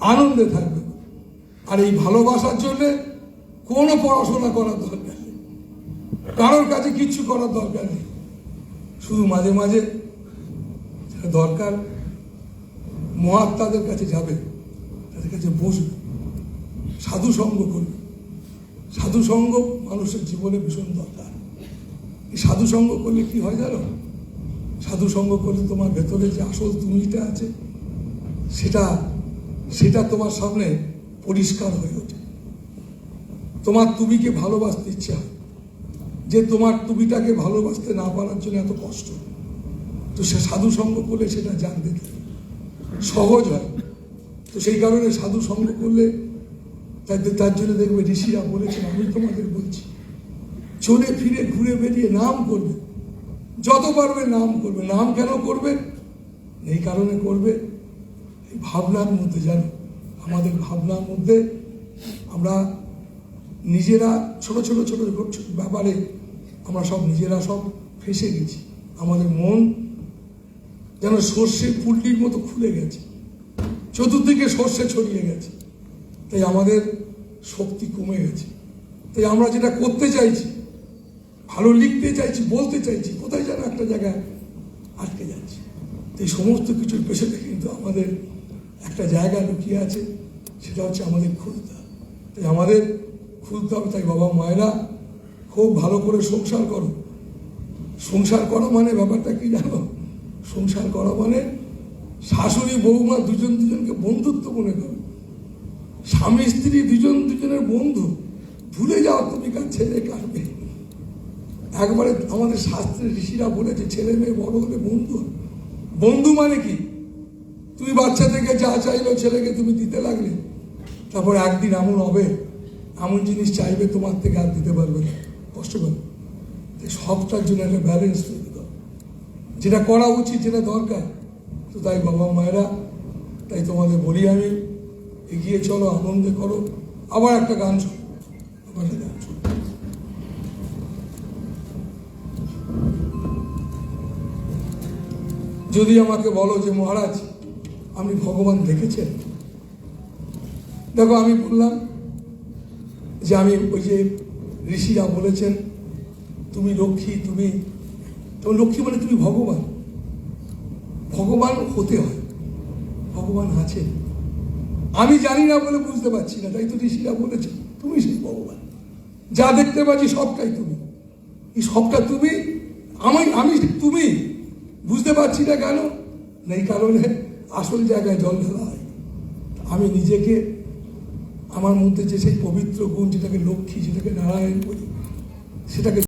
আনন্দে থাকবে। আর এই ভালোবাসার জন্যে কোনো পড়াশোনা করার দরকার নেই। কারোর কাছে কিচ্ছু করার দরকার নেই। শুধু মাঝে মাঝে দরকার, মহাত্মাদের কাছে যাবে, তাদের কাছে বসবে। সাধু সঙ্গ করবে। সাধু সঙ্গ মানুষের জীবনে ভীষণ দরকার। এই সাধু সঙ্গ করলে কি হয় জানো? সাধু সঙ্গ করলে তোমার ভেতরে যে আসল তুমিটা আছে, সেটা সেটা তোমার সামনে পরিষ্কার হয়ে ওঠে। তোমার তুমিকে ভালোবাসতে ইচ্ছে যে তোমার তুমিটাকে ভালোবাসতে না পারার জন্য এত কষ্ট। তো সে সাধু সঙ্গ করলে সেটা জানতে সহজ হয়। তো সেই কারণে সাধু সঙ্গ করলে তার জন্য দেখবে ঋষিরা বলেছেন, আমি তোমাদের বলছি, চলে ফিরে ঘুরে বেরিয়ে নাম করবে। যত পারবে নাম করবে। নাম কেন করবে? এই কারণে করবে ভাবনার মধ্যে জানো। আমাদের ভাবনার মধ্যে আমরা নিজেরা ছোট ছোট ছোট ব্যাপারে আমরা সব নিজেরা সব ফেসে গেছি। আমাদের মন যেন সর্ষে পুলটির মতো খুলে গেছে। চতুর্দিকে সর্ষে ছড়িয়ে গেছে। তাই আমাদের শক্তি কমে গেছে। তাই আমরা যেটা করতে চাইছি, ভালো লিখতে চাইছি, বলতে চাইছি, কোথায় যেন একটা জায়গায় আটকে যাচ্ছি। এই সমস্ত কিছুর পেছনে কিন্তু আমাদের একটা জায়গা লুকিয়ে আছে, সেটা হচ্ছে আমাদের খুলতে তাই আমাদের খুলতে হবে, তাই বাবা মায়েরা খুব ভালো করে সংসার করো। সংসার করা মানে ব্যাপারটা কি জানো? সংসার করা মানে শাশুড়ি বৌমা দুজন দুজনকে বন্ধুত্ব মনে করো। স্বামী, স্ত্রী দুজন দুজনের বন্ধু। ভুলে যাও তুমি কার ছেলে মেয়ে। একবারে আমাদের শাস্ত্রের ঋষিরা বলেছে, ছেলে মেয়ে বড় হলে বন্ধু বন্ধু মানে কি? তুমি বাচ্চা থেকে যা চাইলো ছেলেকে তুমি দিতে লাগলে। তারপর একদিন এমন হবে, এমন জিনিস চাইবে তোমার থেকে আর দিতে পারবে না। কষ্ট তাই সবটার জন্য একটা ব্যালেন্স তৈরি করো। যেটা করা উচিত, যেটা দরকার, তো তাই বাবা মায়েরা, তাই তোমাদের বলি আমি, এগিয়ে চলো, আনন্দে করো। আবার একটা গান যদি আমাকে বলো যে মহারাজ আপনি ভগবান দেখেছেন? দেখো, আমি বললাম যে আমি ওই যে ঋষিরা বলেছেন, তুমি লক্ষ্মী, তুমি, তোমার লক্ষ্মী মানে তুমি ভগবান। ভগবান হতে হয়, ভগবান আছে। আমি জানি না বলে বুঝতে পারছি না, তাই তো ঋষিরা বলেছে, তুমি সেই ভগবান। যা দেখতে পাচ্ছি সবটাই তুমি। এই সবটা তুমি, আমি আমি তুমি। বুঝতে পারছি না কেন? নেই কারণে আসল জায়গায় জল ঢালা হয়। আমি নিজেকে, আমার মধ্যে যে সেই পবিত্র গুণ যেটাকে লক্ষ্মী, যেটাকে নারায়ণ বলি, সেটাকে